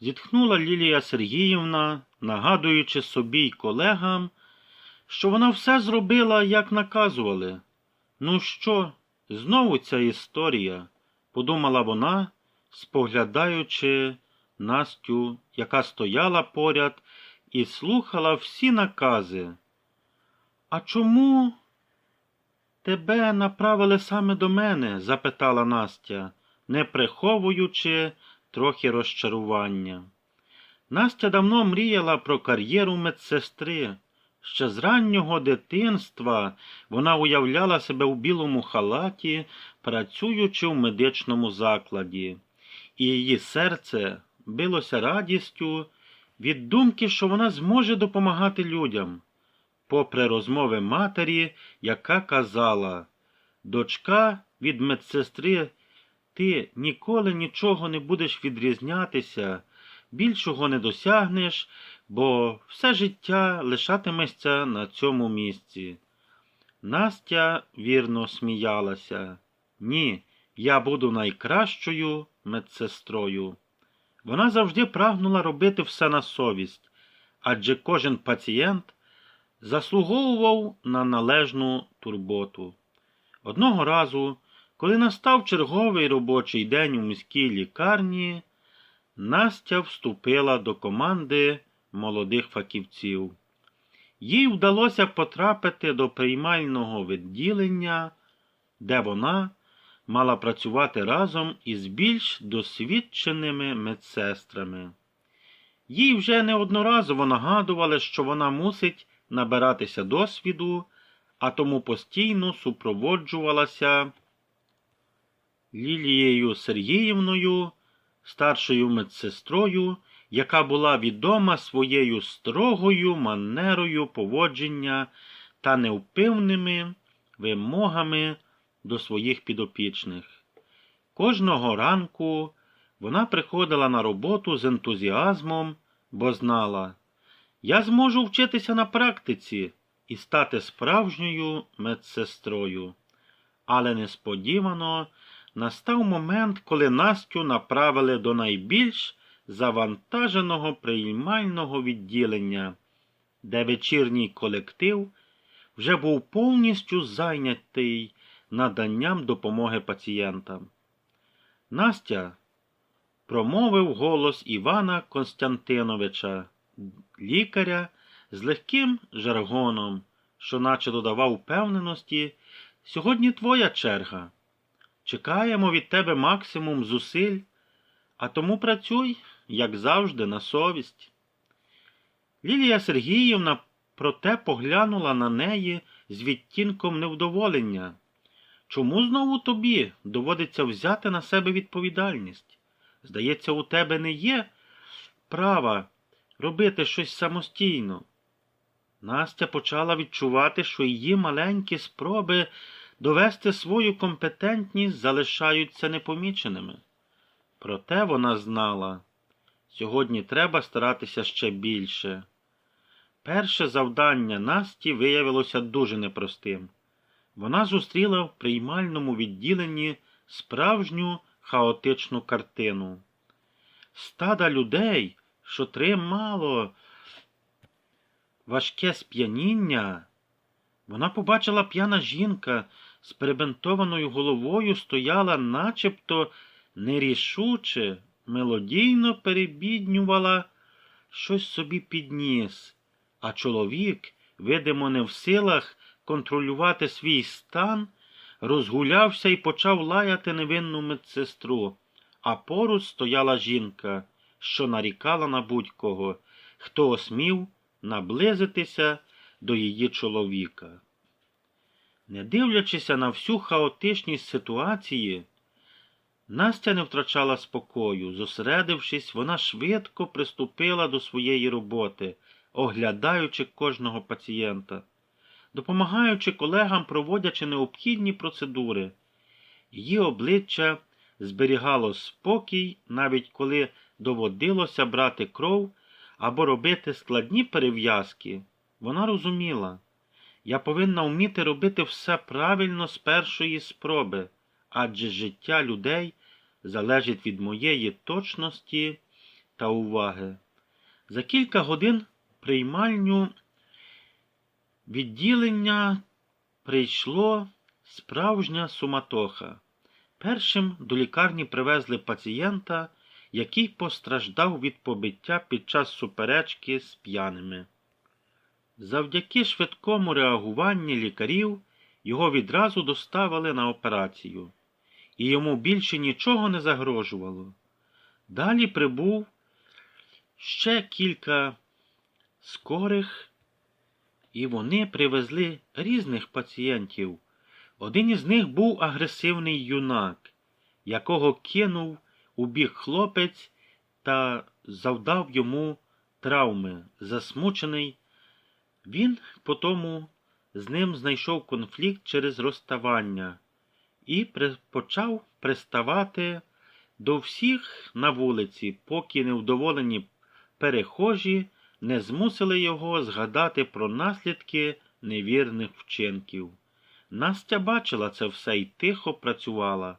зітхнула Лілія Сергіївна, нагадуючи собі й колегам, що вона все зробила, як наказували. Ну що, знову ця історія, подумала вона, споглядаючи Настю, яка стояла поряд і слухала всі накази. А чому тебе направили саме до мене? запитала Настя, не приховуючи трохи розчарування. Настя давно мріяла про кар'єру медсестри. Ще з раннього дитинства вона уявляла себе у білому халаті, працюючи в медичному закладі, і її серце билося радістю від думки, що вона зможе допомагати людям, попри розмови матері, яка казала дочка від медсестри, ти ніколи нічого не будеш відрізнятися, більшого не досягнеш, бо все життя лишатимешся на цьому місці. Настя вірно сміялася. Ні, я буду найкращою медсестрою. Вона завжди прагнула робити все на совість, адже кожен пацієнт заслуговував на належну турботу. Одного разу, коли настав черговий робочий день у міській лікарні, Настя вступила до команди молодих фахівців. Їй вдалося потрапити до приймального відділення, де вона мала працювати разом із більш досвідченими медсестрами. Їй вже неодноразово нагадували, що вона мусить набиратися досвіду, а тому постійно супроводжувалася Лілією Сергіївною, старшою медсестрою, яка була відома своєю строгою манерою поводження та невпевними вимогами до своїх підопічних. Кожного ранку вона приходила на роботу з ентузіазмом, бо знала, я зможу вчитися на практиці і стати справжньою медсестрою. Але несподівано настав момент, коли Настю направили до найбільш завантаженого приймального відділення, де вечірній колектив вже був повністю зайнятий наданням допомоги пацієнтам. Настя промовив голос Івана Константиновича, лікаря з легким жаргоном, що наче додавав впевненості, сьогодні твоя черга. Чекаємо від тебе максимум зусиль, а тому працюй, як завжди, на совість. Лілія Сергіївна проте поглянула на неї з відтінком невдоволення. Чому знову тобі доводиться взяти на себе відповідальність? Здається, у тебе не є права робити щось самостійно. Настя почала відчувати, що її маленькі спроби довести свою компетентність залишаються непоміченими. Проте вона знала, сьогодні треба старатися ще більше. Перше завдання Насті виявилося дуже непростим. Вона зустріла в приймальному відділенні справжню хаотичну картину. Стада людей, що тримало важке сп'яніння, вона побачила п'яна жінка з перебинтованою головою стояла начебто нерішуче, мелодійно перебіднювала щось собі підніс, а чоловік, видимо, не в силах контролювати свій стан, розгулявся і почав лаяти невинну медсестру, а поруч стояла жінка, що нарікала на будь-кого, хто осмів наблизитися до її чоловіка. Не дивлячися на всю хаотичність ситуації, Настя не втрачала спокою. Зосередившись, вона швидко приступила до своєї роботи, оглядаючи кожного пацієнта, допомагаючи колегам, проводячи необхідні процедури. Її обличчя зберігало спокій, навіть коли доводилося брати кров або робити складні перев'язки. Вона розуміла, я повинна вміти робити все правильно з першої спроби, адже життя людей залежить від моєї точності та уваги. За кілька годин приймальню відділення прийшло справжня суматоха. Першим до лікарні привезли пацієнта, який постраждав від побиття під час суперечки з п'яними. Завдяки швидкому реагуванню лікарів його відразу доставили на операцію, і йому більше нічого не загрожувало. Далі прибув ще кілька скорих, і вони привезли різних пацієнтів. Один із них був агресивний юнак, якого кинув у бік хлопець та завдав йому травми, засмучений. Він потому з ним знайшов конфлікт через розставання і почав приставати до всіх на вулиці, поки невдоволені перехожі не змусили його згадати про наслідки невірних вчинків. Настя бачила це все і тихо працювала,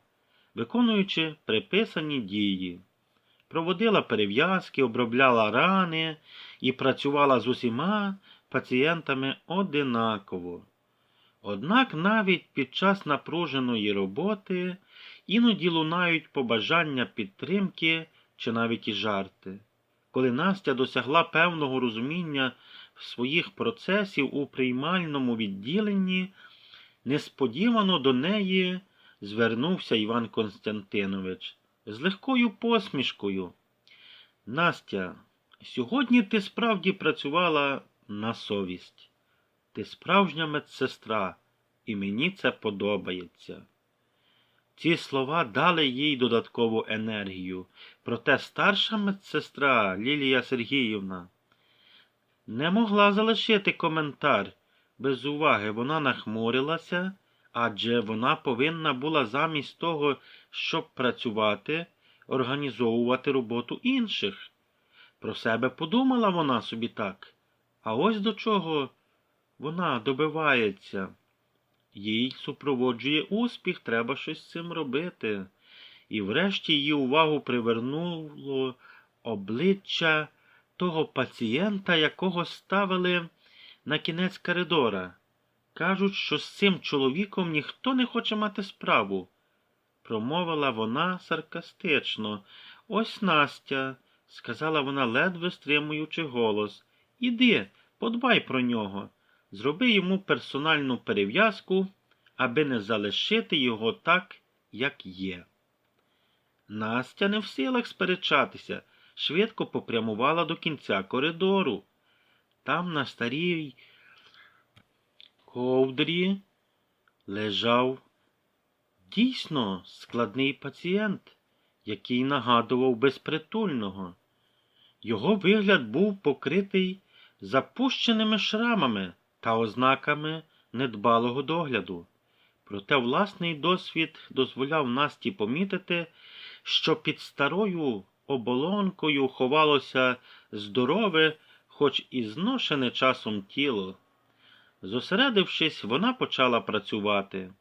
виконуючи приписані дії. Проводила перев'язки, обробляла рани і працювала з усіма пацієнтами одинаково. Однак навіть під час напруженої роботи іноді лунають побажання підтримки чи навіть і жарти. Коли Настя досягла певного розуміння своїх процесів у приймальному відділенні, несподівано до неї звернувся Іван Константинович з легкою посмішкою. Настя, сьогодні ти справді працювала на совість. Ти справжня медсестра, і мені це подобається. Ці слова дали їй додаткову енергію, проте старша медсестра Лілія Сергіївна не могла залишити коментар. Без уваги вона нахмурилася, адже вона повинна була замість того, щоб працювати, організовувати роботу інших. Про себе подумала вона собі так. А ось до чого вона добивається. Їй супроводжує успіх, треба щось з цим робити. І врешті її увагу привернуло обличчя того пацієнта, якого ставили на кінець коридора. Кажуть, що з цим чоловіком ніхто не хоче мати справу, промовила вона саркастично. Ось Настя, сказала вона, ледве стримуючи голос. Іди, подбай про нього. Зроби йому персональну перев'язку, аби не залишити його так, як є. Настя не в силах сперечатися, швидко попрямувала до кінця коридору. Там на старій ковдрі лежав дійсно складний пацієнт, який нагадував безпритульного. Його вигляд був покритий запущеними шрамами та ознаками недбалого догляду. Проте власний досвід дозволяв Насті помітити, що під старою оболонкою ховалося здорове, хоч і зношене часом тіло. Зосередившись, вона почала працювати,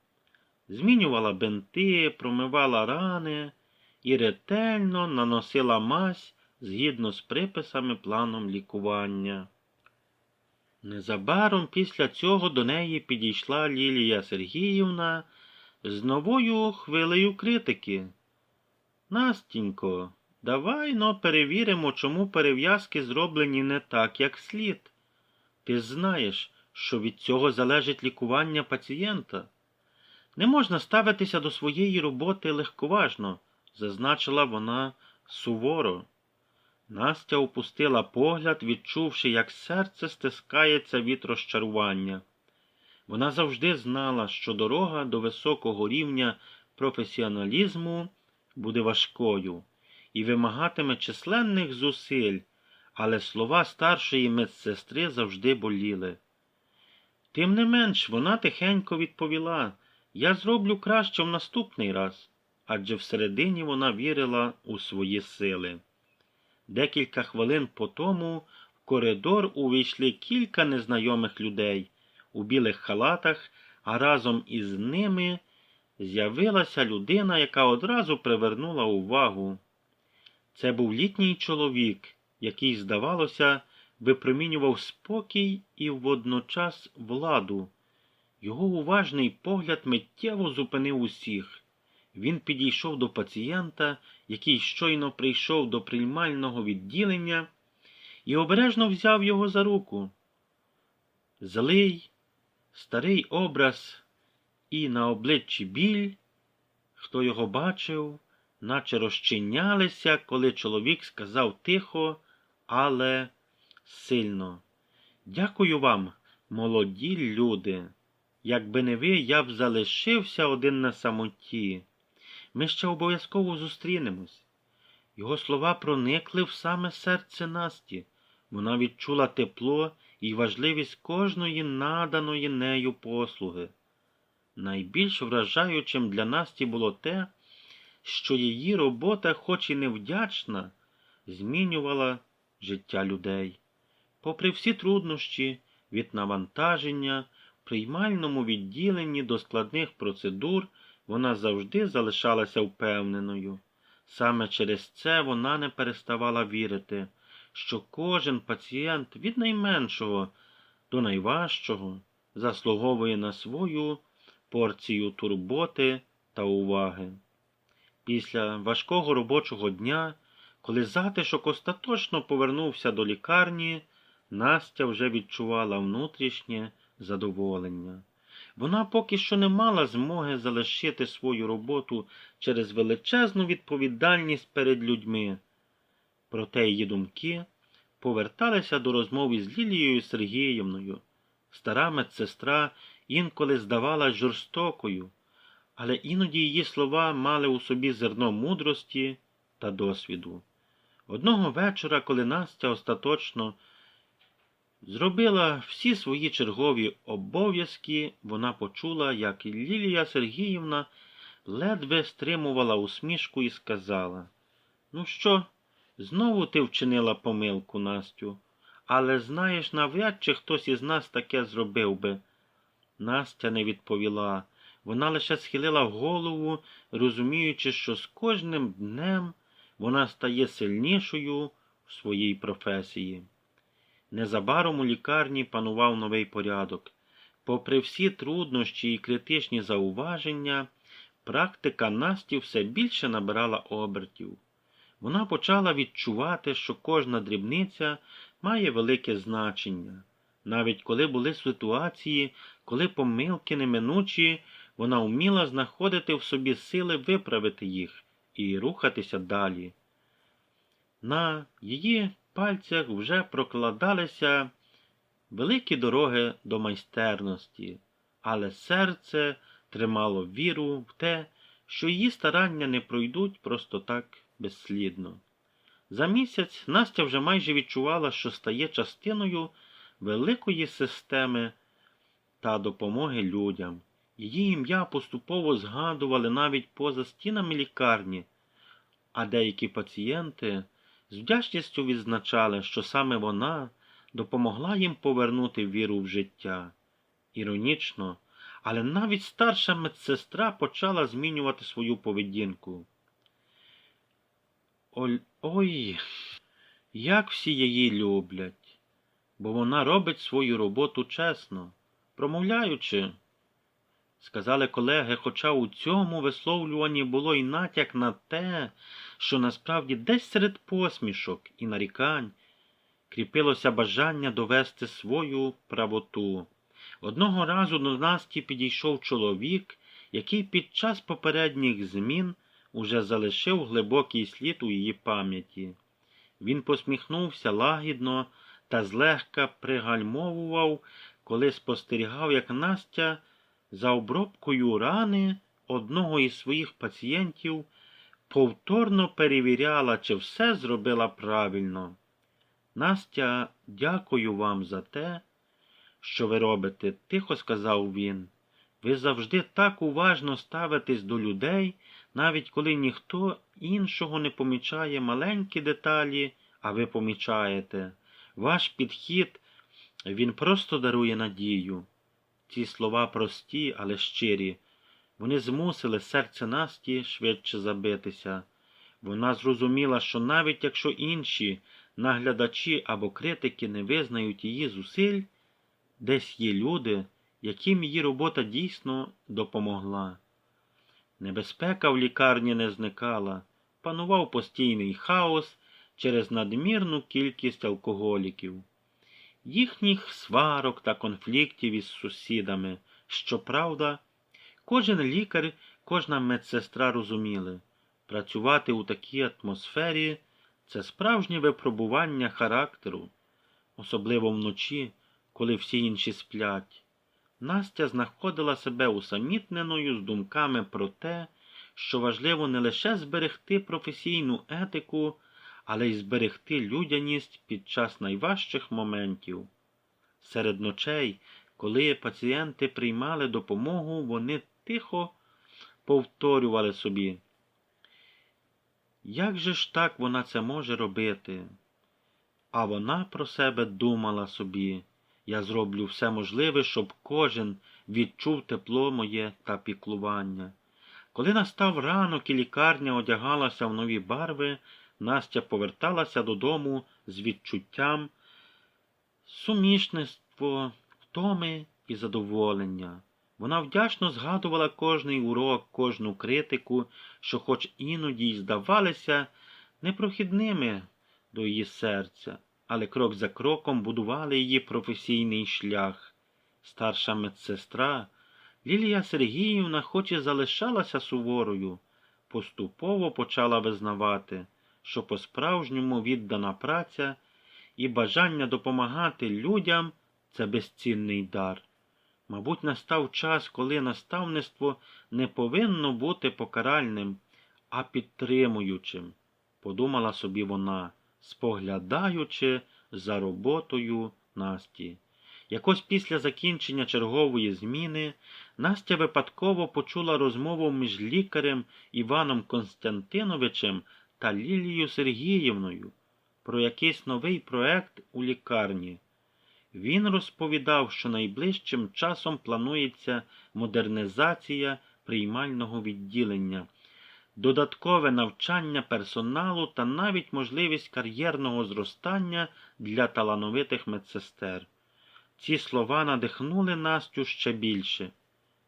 змінювала бинти, промивала рани і ретельно наносила мазь згідно з приписами планом лікування. Незабаром після цього до неї підійшла Лілія Сергіївна з новою хвилею критики. Настінько, давай но перевіримо, чому перев'язки зроблені не так, як слід. Ти знаєш, що від цього залежить лікування пацієнта. Не можна ставитися до своєї роботи легковажно, зазначила вона суворо. Настя опустила погляд, відчувши, як серце стискається від розчарування. Вона завжди знала, що дорога до високого рівня професіоналізму буде важкою і вимагатиме численних зусиль, але слова старшої медсестри завжди боліли. Тим не менш, вона тихенько відповіла Я зроблю краще в наступний раз, адже всередині вона вірила у свої сили. Декілька хвилин по тому в коридор увійшли кілька незнайомих людей у білих халатах, а разом із ними з'явилася людина, яка одразу привернула увагу. Це був літній чоловік, який, здавалося, випромінював спокій і водночас владу. Його уважний погляд миттєво зупинив усіх. Він підійшов до пацієнта, який щойно прийшов до приймального відділення, і обережно взяв його за руку. Злий, старий образ і на обличчі біль, хто його бачив, наче розчинялися, коли чоловік сказав тихо, але сильно. Дякую вам, молоді люди. Якби не ви, я б залишився один на самоті. Ми ще обов'язково зустрінемось. Його слова проникли в саме серце Насті. Вона відчула тепло і важливість кожної наданої нею послуги. Найбільш вражаючим для Насті було те, що її робота, хоч і невдячна, змінювала життя людей. Попри всі труднощі від навантаження, в приймальному відділенні до складних процедур вона завжди залишалася впевненою. Саме через це вона не переставала вірити, що кожен пацієнт від найменшого до найважчого заслуговує на свою порцію турботи та уваги. Після важкого робочого дня, коли затишок остаточно повернувся до лікарні, Настя вже відчувала внутрішнє задоволення. Вона поки що не мала змоги залишити свою роботу через величезну відповідальність перед людьми. Проте її думки поверталися до розмови з Лілією Сергіївною. Стара медсестра інколи здавалась жорстокою, але іноді її слова мали у собі зерно мудрості та досвіду. Одного вечора, коли Настя остаточно зробила всі свої чергові обов'язки, вона почула, як Лілія Сергіївна ледве стримувала усмішку і сказала Ну що, знову ти вчинила помилку, Настю, але знаєш, навряд чи хтось із нас таке зробив би. Настя не відповіла. Вона лише схилила голову, розуміючи, що з кожним днем вона стає сильнішою в своїй професії. Незабаром у лікарні панував новий порядок. Попри всі труднощі і критичні зауваження, практика Насті все більше набирала обертів. Вона почала відчувати, що кожна дрібниця має велике значення. Навіть коли були ситуації, коли помилки неминучі, вона вміла знаходити в собі сили виправити їх і рухатися далі. На її пальцях вже прокладалися великі дороги до майстерності, але серце тримало віру в те, що її старання не пройдуть просто так безслідно. За місяць Настя вже майже відчувала, що стає частиною великої системи та допомоги людям. Її ім'я поступово згадували навіть поза стінами лікарні, а деякі пацієнти з вдячністю відзначали, що саме вона допомогла їм повернути віру в життя. Іронічно, але навіть старша медсестра почала змінювати свою поведінку. Ой, ой, як всі її люблять, бо вона робить свою роботу чесно, промовляючи, сказали колеги, хоча у цьому висловлюванні було і натяк на те, що насправді десь серед посмішок і нарікань кріпилося бажання довести свою правоту. Одного разу до Насті підійшов чоловік, який під час попередніх змін уже залишив глибокий слід у її пам'яті. Він посміхнувся лагідно та злегка пригальмовував, коли спостерігав, як Настя за обробкою рани одного із своїх пацієнтів повторно перевіряла, чи все зробила правильно. Настя, дякую вам за те, що ви робите, тихо сказав він. Ви завжди так уважно ставитесь до людей, навіть коли ніхто іншого не помічає маленькі деталі, а ви помічаєте. Ваш підхід, він просто дарує надію. Ці слова прості, але щирі. Вони змусили серце Насті швидше забитися. Вона зрозуміла, що навіть якщо інші наглядачі або критики не визнають її зусиль, десь є люди, яким її робота дійсно допомогла. Небезпека в лікарні не зникала, панував постійний хаос через надмірну кількість алкоголіків, їхніх сварок та конфліктів із сусідами. Щоправда, кожен лікар, кожна медсестра розуміли, працювати у такій атмосфері це справжнє випробування характеру, особливо вночі, коли всі інші сплять. Настя знаходила себе усамітненою з думками про те, що важливо не лише зберегти професійну етику, але й зберегти людяність під час найважчих моментів. Серед ночей, коли пацієнти приймали допомогу, вони тихо повторювали собі. Як же ж так вона це може робити? А вона про себе думала собі. Я зроблю все можливе, щоб кожен відчув тепло моє та піклування. Коли настав ранок і лікарня одягалася в нові барви, Настя поверталася додому з відчуттям сумішництво, втоми і задоволення. Вона вдячно згадувала кожний урок, кожну критику, що хоч іноді й здавалися непрохідними до її серця, але крок за кроком будували її професійний шлях. Старша медсестра Лілія Сергіївна, хоч і залишалася суворою, поступово почала визнавати, що по-справжньому віддана праця і бажання допомагати людям це безцінний дар. Мабуть, настав час, коли наставництво не повинно бути покаральним, а підтримуючим, подумала собі вона, споглядаючи за роботою Насті. Якось після закінчення чергової зміни Настя випадково почула розмову між лікарем Іваном Константиновичем та Лілією Сергіївною про якийсь новий проект у лікарні. Він розповідав, що найближчим часом планується модернізація приймального відділення, додаткове навчання персоналу та навіть можливість кар'єрного зростання для талановитих медсестер. Ці слова надихнули Настю ще більше.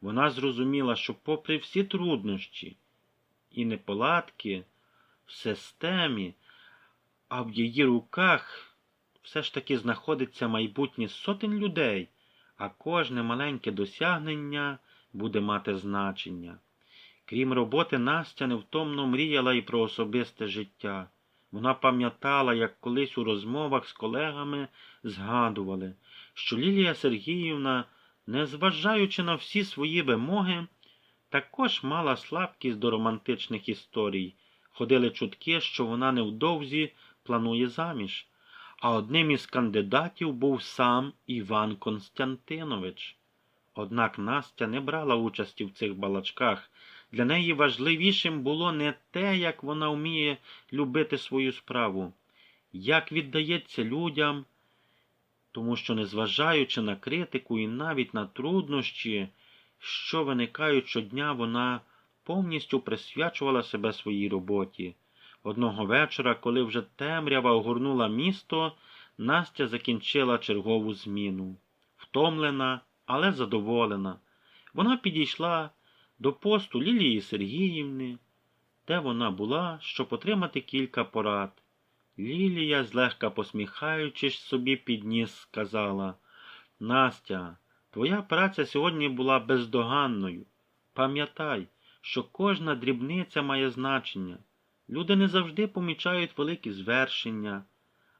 Вона зрозуміла, що, попри всі труднощі і неполадки в системі, а в її руках все ж таки знаходиться майбутнє сотень людей, а кожне маленьке досягнення буде мати значення. Крім роботи, Настя невтомно мріяла і про особисте життя. Вона пам'ятала, як колись у розмовах з колегами згадували, що Лілія Сергіївна, незважаючи на всі свої вимоги, також мала слабкість до романтичних історій. Ходили чутки, що вона невдовзі планує заміж а одним із кандидатів був сам Іван Константинович. Однак Настя не брала участі в цих балачках. Для неї важливішим було не те, як вона вміє любити свою справу, як віддається людям, тому що, незважаючи на критику і навіть на труднощі, що виникають щодня, вона повністю присвячувала себе своїй роботі. Одного вечора, коли вже темрява огорнула місто, Настя закінчила чергову зміну. Втомлена, але задоволена. Вона підійшла до посту Лілії Сергіївни, де вона була, щоб отримати кілька порад. Лілія, злегка посміхаючись собі підніс, сказала Настя, твоя праця сьогодні була бездоганною. Пам'ятай, що кожна дрібниця має значення. Люди не завжди помічають великі звершення,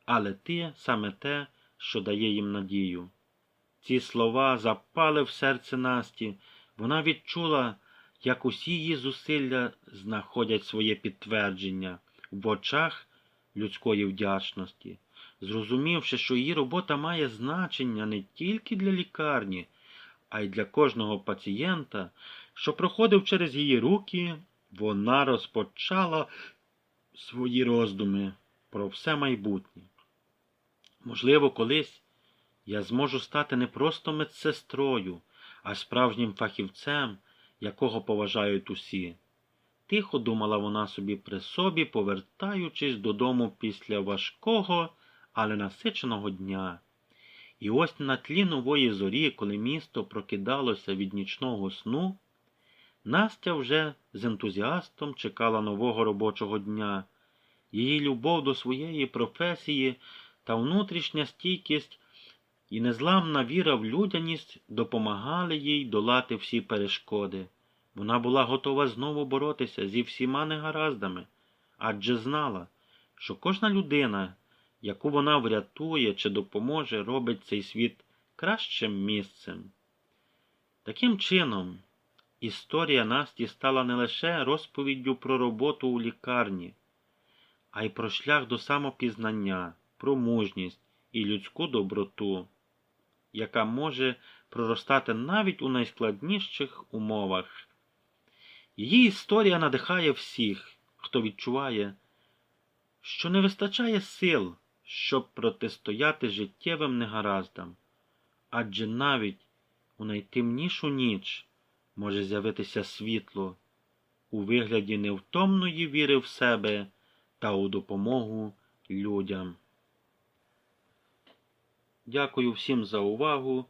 але ти саме те, що дає їм надію. Ці слова запали в серце Насті. Вона відчула, як усі її зусилля знаходять своє підтвердження в очах людської вдячності, зрозумівши, що її робота має значення не тільки для лікарні, а й для кожного пацієнта, що проходив через її руки, вона розпочала свої роздуми про все майбутнє. Можливо, колись я зможу стати не просто медсестрою, а справжнім фахівцем, якого поважають усі. Тихо думала вона собі при собі, повертаючись додому після важкого, але насиченого дня. І ось на тлі нової зорі, коли місто прокидалося від нічного сну, Настя вже з ентузіастом чекала нового робочого дня. Її любов до своєї професії та внутрішня стійкість і незламна віра в людяність допомагали їй долати всі перешкоди. Вона була готова знову боротися зі всіма негараздами, адже знала, що кожна людина, яку вона врятує чи допоможе, робить цей світ кращим місцем. Таким чином, історія Насті стала не лише розповіддю про роботу у лікарні, а й про шлях до самопізнання, про мужність і людську доброту, яка може проростати навіть у найскладніших умовах. Її історія надихає всіх, хто відчуває, що не вистачає сил, щоб протистояти життєвим негараздам, адже навіть у найтемнішу ніч може з'явитися світло у вигляді невтомної віри в себе та у допомогу людям. Дякую всім за увагу.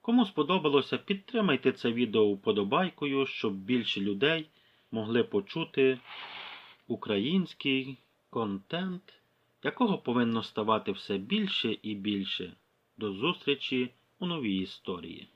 Кому сподобалося, підтримайте це відео вподобайкою, щоб більше людей могли почути український контент, якого повинно ставати все більше і більше. До зустрічі у новій історії.